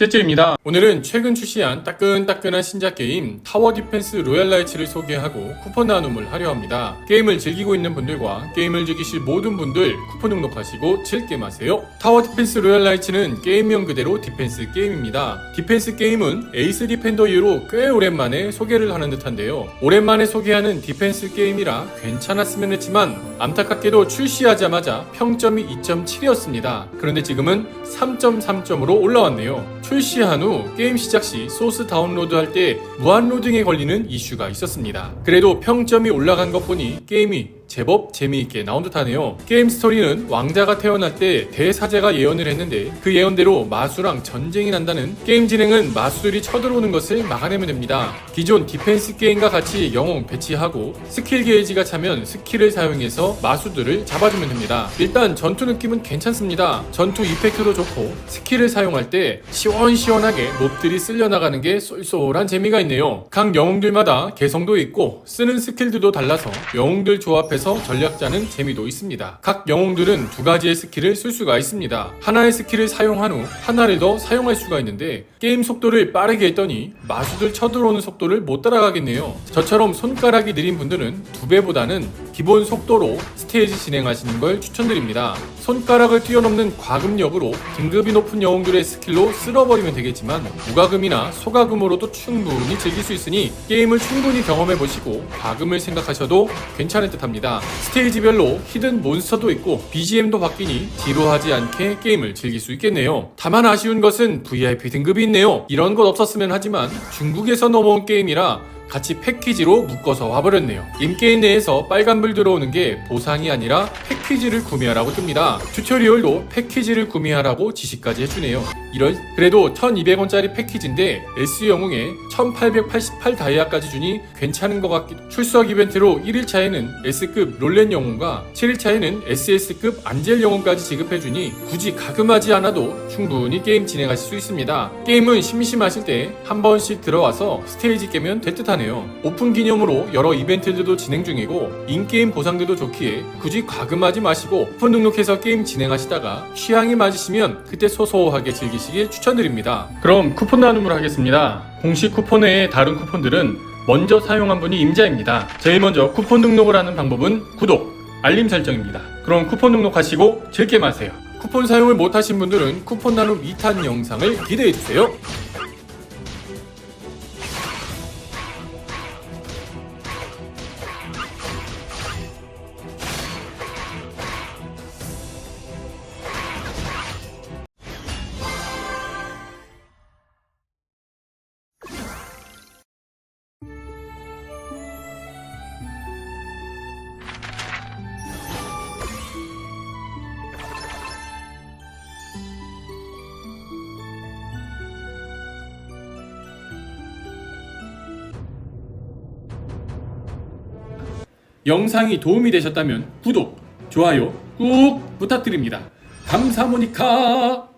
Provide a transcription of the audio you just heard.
째째입니다. 오늘은 최근 출시한 따끈따끈한 신작 게임 타워 디펜스 로얄 라이츠를 소개하고 쿠폰 나눔을 하려 합니다. 게임을 즐기고 있는 분들과 게임을 즐기실 모든 분들 쿠폰 등록하시고 즐게 마세요. 타워 디펜스 로얄 라이츠는 게임명 그대로 디펜스 게임입니다. 디펜스 게임은 에이스 디펜더 이후로 꽤 오랜만에 소개를 하는 듯한데요. 오랜만에 소개하는 디펜스 게임이라 괜찮았으면 했지만 안타깝게도 출시하자마자 평점이 2.7이었습니다. 그런데 지금은 3.3점으로 올라왔네요. 출시한 후 게임 시작 시 소스 다운로드 할 때 무한 로딩에 걸리는 이슈가 있었습니다. 그래도 평점이 올라간 것 보니 게임이 제법 재미있게 나온 듯하네요. 게임 스토리는 왕자가 태어날 때 대사제가 예언을 했는데 그 예언대로 마수랑 전쟁이 난다는 게임 진행은 마수들이 쳐들어오는 것을 막아내면 됩니다. 기존 디펜스 게임과 같이 영웅 배치하고 스킬 게이지가 차면 스킬을 사용해서 마수들을 잡아주면 됩니다. 일단 전투 느낌은 괜찮습니다. 전투 이펙트도 좋고 스킬을 사용할 때 시원시원하게 몹들이 쓸려나가는 게 쏠쏠한 재미가 있네요. 각 영웅들마다 개성도 있고 쓰는 스킬들도 달라서 영웅들 조합해서 전략 짜는 재미도 있습니다. 각 영웅들은 두 가지의 스킬을 쓸 수가 있습니다. 하나의 스킬을 사용한 후 하나를 더 사용할 수가 있는데 게임 속도를 빠르게 했더니 마수들 쳐들어오는 속도를 못 따라가겠네요. 저처럼 손가락이 느린 분들은 두 배보다는 기본 속도로 스테이지 진행하시는 걸 추천드립니다. 손가락을 뛰어넘는 과금력으로 등급이 높은 영웅들의 스킬로 쓸어버리면 되겠지만 무과금이나 소과금으로도 충분히 즐길 수 있으니 게임을 충분히 경험해 보시고 과금을 생각하셔도 괜찮을 듯 합니다. 스테이지별로 히든 몬스터도 있고 BGM도 바뀌니 지루하지 않게 게임을 즐길 수 있겠네요. 다만 아쉬운 것은 VIP 등급이 있네요. 이런 것 없었으면 하지만 중국에서 넘어온 게임이라 같이 패키지로 묶어서 와버렸네요. 인게임 내에서 빨간불 들어오는 게 보상이 아니라 패키지를 구매하라고 뜹니다. 튜토리얼도 패키지를 구매하라고 지시까지 해주네요. 이런 그래도 1200원짜리 패키지인데 S 영웅에 1888 다이아까지 주니 괜찮은 것 같기도 출석 이벤트로 1일차에는 S급 롤렛 영웅과 7일차에는 SS급 안젤 영웅까지 지급해주니 굳이 가금하지 않아도 충분히 게임 진행하실 수 있습니다. 게임은 심심하실 때 한 번씩 들어와서 스테이지 깨면 될 듯 하네요. 오픈 기념으로 여러 이벤트들도 진행 중이고 인게임 보상들도 좋기에 굳이 과금하지 마시고 오픈 등록해서 게임 진행하시다가 취향이 맞으시면 그때 소소하게 즐기시길 추천드립니다. 그럼 쿠폰 나눔을 하겠습니다. 공식 쿠폰 외에 다른 쿠폰들은 먼저 사용한 분이 임자입니다. 제일 먼저 쿠폰 등록을 하는 방법은 구독, 알림 설정입니다. 그럼 쿠폰 등록하시고 즐게 마세요. 쿠폰 사용을 못하신 분들은 쿠폰 나눔 2탄 영상을 기대해주세요. 영상이 도움이 되셨다면 구독, 좋아요 꾹 부탁드립니다. 감사모니카!